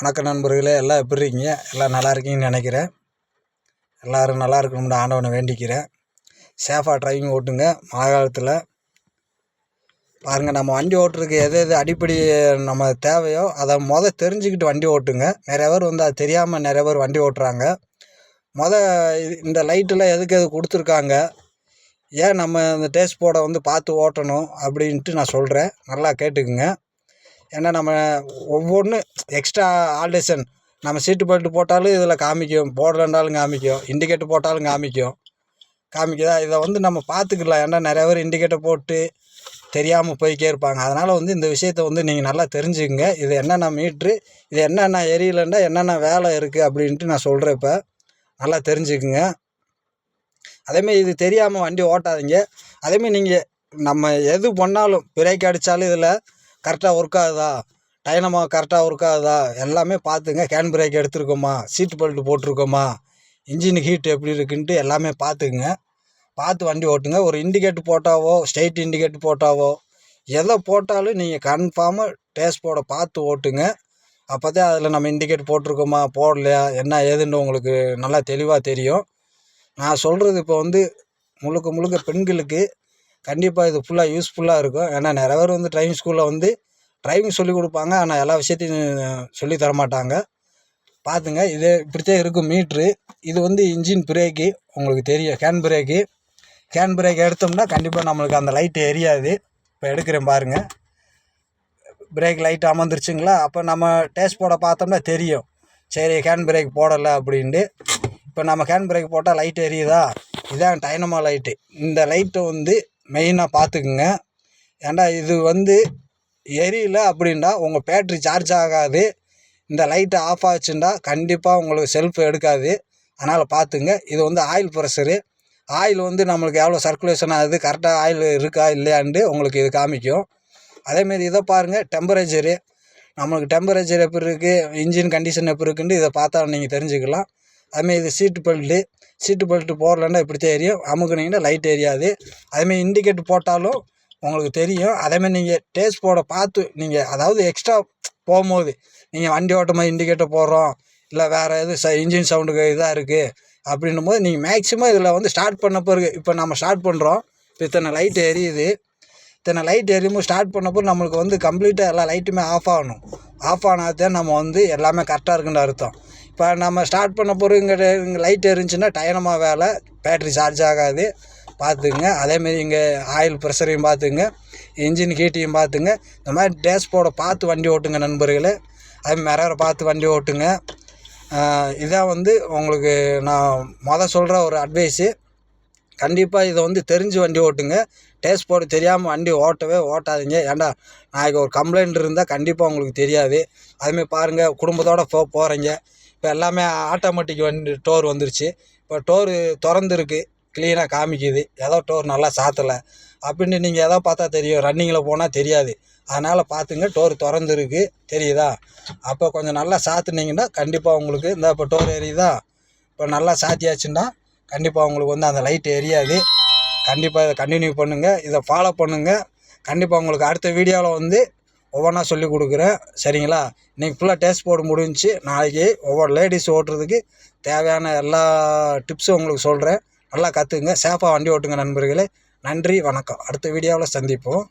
வணக்கம் நண்பர்களே எல்லாம் எப்படி இருக்கீங்க? எல்லாம் நல்லா இருக்கீங்கன்னு நினைக்கிறேன். எல்லோரும் நல்லா இருக்கணும்னு ஆண்டவனை வேண்டிக்கிறேன். சேஃபாக டிரைவிங் ஓட்டுங்க. மழை காலத்தில் பாருங்கள் நம்ம வண்டி ஓட்டுறதுக்கு எது எது அடிப்படை நம்ம தேவையோ அதை மொதல் தெரிஞ்சுக்கிட்டு வண்டி ஓட்டுங்க. நிறைய பேர் வந்து அது தெரியாமல் நிறைய பேர் வண்டி ஓட்டுறாங்க. மொதல் இந்த லைட்டெல்லாம் எதுக்கு எது கொடுத்துருக்காங்க? ஏன் நம்ம இந்த டேஸ்ட் போர்டை வந்து பார்த்து ஓட்டணும் அப்படின்ட்டு நான் சொல்கிறேன் நல்லா கேட்டுக்குங்க. ஏன்னா நம்ம ஒவ்வொன்று எக்ஸ்ட்ரா ஆல்டேஷன் நம்ம சீட்டு பெல்ட்டு போட்டாலும் இதில் காமிக்கும். போடலன்றாலும் காமிக்கும். இண்டிகேட்டர் போட்டாலும் காமிக்கும். காமிக்குதா? இதை வந்து நம்ம பார்த்துக்கலாம். ஏன்னா நிறையா பேர் இண்டிகேட்டர் போட்டு தெரியாமல் போய்க்கே இருப்பாங்க. அதனால் வந்து இந்த விஷயத்த வந்து நீங்கள் நல்லா தெரிஞ்சுக்கங்க. இது என்னென்ன மீட்ரு இது என்னென்ன எரியலன்னா என்னென்ன வேலை இருக்குது அப்படின்ட்டு நான் சொல்கிறேன் இப்போ. நல்லா தெரிஞ்சுக்குங்க. அதேமாரி இது தெரியாமல் வண்டி ஓட்டாதீங்க. அதேமாரி நீங்கள் நம்ம எது பண்ணாலும் பிரேக் அடித்தாலும் இதில் கரெக்டாக ஒர்க் ஆகுதா? டைனமோ கரெக்டாக இருக்காதா எல்லாமே பார்த்துங்க. கேன் பிரேக் எடுத்துருக்கோமா? சீட் பெல்ட் போட்டிருக்கோமா? இன்ஜின் ஹீட் எப்படி இருக்குன்ட்டு எல்லாமே பார்த்துக்குங்க. பார்த்து வண்டி ஓட்டுங்க. ஒரு இண்டிகேட்டர் போட்டாவோ ஸ்ட்ரைட் இண்டிகேட்டர் போட்டாவோ எதை போட்டாலும் நீங்கள் கன்ஃபார்மாக டேஸ்ட் போட பார்த்து ஓட்டுங்க. அப்போ தான் அதில் நம்ம இண்டிகேட் போட்டிருக்கோமா? போடலையா? என்ன ஏதுன்னு உங்களுக்கு நல்லா தெளிவாக தெரியும். நான் சொல்கிறது இப்போ வந்து முழுக்க முழுக்க பெண்களுக்கு கண்டிப்பாக இது ஃபுல்லாக யூஸ்ஃபுல்லாக இருக்கும். ஏன்னா நிறைய பேர் வந்து ட்ரைவிங் ஸ்கூலில் வந்து டிரைவிங் சொல்லிக் கொடுப்பாங்க. ஆனால் எல்லா விஷயத்தையும் சொல்லி தரமாட்டாங்க. பார்த்துங்க இது இப்படித்தான் இருக்கும் மீட்ரு. இது வந்து இன்ஜின் பிரேக்கு. உங்களுக்கு தெரியும் கேன் பிரேக்கு. கேன் பிரேக் எடுத்தோம்னா கண்டிப்பாக நம்மளுக்கு அந்த லைட்டு எரியாது. இப்போ எடுக்கிறேன் பாருங்கள் பிரேக் லைட் அமர்ந்துருச்சுங்களா? அப்போ நம்ம டேஸ்ட் போட பார்த்தோம்னா தெரியும். சரி கேன் பிரேக் போடலை அப்படின்ட்டு. இப்போ நம்ம கேன் பிரேக் போட்டால் லைட் எரியுதா? இதான் டைனமா லைட்டு. இந்த லைட்டை வந்து மெயினாக பார்த்துக்குங்க ஏன்டா இது வந்து எரியல அப்படின்னா உங்கள் பேட்ரி சார்ஜ் ஆகாது. இந்த லைட்டை ஆஃப் ஆச்சுன்னா கண்டிப்பாக உங்களுக்கு செல்ஃப் எடுக்காது. அதனால் பார்த்துங்க இது வந்து ஆயில் ப்ரெஷரு ஆயில் வந்து நம்மளுக்கு எவ்வளோ சர்க்குலேஷன் ஆகுது? கரெக்டாக ஆயில் இருக்கா? இல்லையான்ட்டு உங்களுக்கு இது காமிக்கும். அதேமாரி இதை பாருங்கள் டெம்பரேச்சரு நம்மளுக்கு டெம்பரேச்சர் எப்படி இருக்குது இன்ஜின் கண்டிஷன் எப்படி இருக்குன்ட்டு இதை பார்த்தா நீங்கள் தெரிஞ்சுக்கலாம். அதுமாரி இது சீட்டு பெல்ட்டு சீட்டு பெல்ட்டு போடலன்னா இப்படி தெரியும் அமுக்குனீங்கன்னா லைட் எரியாது. அதேமாரி இண்டிகேட்டர் போட்டாலும் உங்களுக்கு தெரியும். அதேமாரி நீங்கள் டேஸ்ட் போட பார்த்து நீங்கள் அதாவது எக்ஸ்ட்ரா போகும்போது நீங்கள் வண்டி ஓட்டும் போது இண்டிகேட்டர் போடுறோம். இல்லை வேறு எது ச இன்ஜின் சவுண்டுக்கு இதாக இருக்குது அப்படின்னும் போது நீங்கள் மேக்ஸிமம் இதில் வந்து ஸ்டார்ட் பண்ண பிறகு இப்போ நம்ம ஸ்டார்ட் பண்ணுறோம் இப்போ இத்தனை லைட் எரியுது. இத்தனை லைட் எரியும்போது ஸ்டார்ட் பண்ணப்போ நம்மளுக்கு வந்து கம்ப்ளீட்டாக எல்லா லைட்டுமே ஆஃப் ஆகணும். ஆஃப் ஆனால் தான் நம்ம வந்து எல்லாமே கரெக்டாக இருக்குன்னு அர்த்தம். இப்போ நம்ம ஸ்டார்ட் பண்ண பிறகு இங்கே இங்கே லைட் எரிஞ்சுன்னா டயனமாக வேலை பேட்ரி சார்ஜ் ஆகாது. பார்த்துக்குங்க. அதேமாரி இங்கே ஆயில் ப்ரெஷரையும் பார்த்துங்க இன்ஜின் ஹீட்டையும் பார்த்துங்க இந்த மாதிரி டேஷ்போர்டை பார்த்து வண்டி ஓட்டுங்க நண்பர்களே. அது மிரரை பார்த்து வண்டி ஓட்டுங்க. இதான் வந்து உங்களுக்கு நான் மொதல் சொல்கிற ஒரு அட்வைஸு கண்டிப்பாக இதை வந்து தெரிஞ்சு வண்டி ஓட்டுங்க. டேஸ்ட் போட தெரியாமல் வண்டி ஓட்டவே ஓட்டாதீங்க. ஏன்டா நாளைக்கு ஒரு கம்ப்ளைண்ட் இருந்தால் கண்டிப்பாக உங்களுக்கு தெரியாது. அதுமாரி பாருங்கள் குடும்பத்தோடு போ போகிறீங்க இப்போ எல்லாமே ஆட்டோமேட்டிக் வண்டி டோர் வந்துருச்சு. இப்போ டோரு திறந்துருக்கு. க்ளீனாக காமிக்குது. ஏதோ டோர் நல்லா சாத்தலை. அப்படின்னு நீங்கள் எதோ பார்த்தா தெரியும். ரன்னிங்கில் போனால் தெரியாது. அதனால் பார்த்துங்க டோர் திறந்துருக்கு. தெரியுதா? அப்போ கொஞ்சம் நல்லா சாத்துனீங்கன்னா கண்டிப்பாக உங்களுக்கு இந்த இப்போ டோர் எரியுதா இப்போ நல்லா சாத்தியாச்சுன்னா கண்டிப்பாக உங்களுக்கு வந்து அந்த லைட் எரியாது கண்டிப்பாக இதை கண்டினியூ பண்ணுங்கள் இதை ஃபாலோ பண்ணுங்கள் கண்டிப்பாக உங்களுக்கு அடுத்த வீடியோவில் வந்து ஒவ்வொன்றா சொல்லி கொடுக்குறேன். சரிங்களா? இன்றைக்கி ஃபுல்லாக டேஸ்ட் போட முடிஞ்சு நாளைக்கு ஒவ்வொரு லேடிஸ் ஓட்டுறதுக்கு தேவையான எல்லா டிப்ஸும் உங்களுக்கு சொல்கிறேன் நல்லா கற்றுக்குங்க சேஃபாக வண்டி ஓட்டுங்க நண்பர்களே. நன்றி வணக்கம். அடுத்த வீடியோவில் சந்திப்போம்.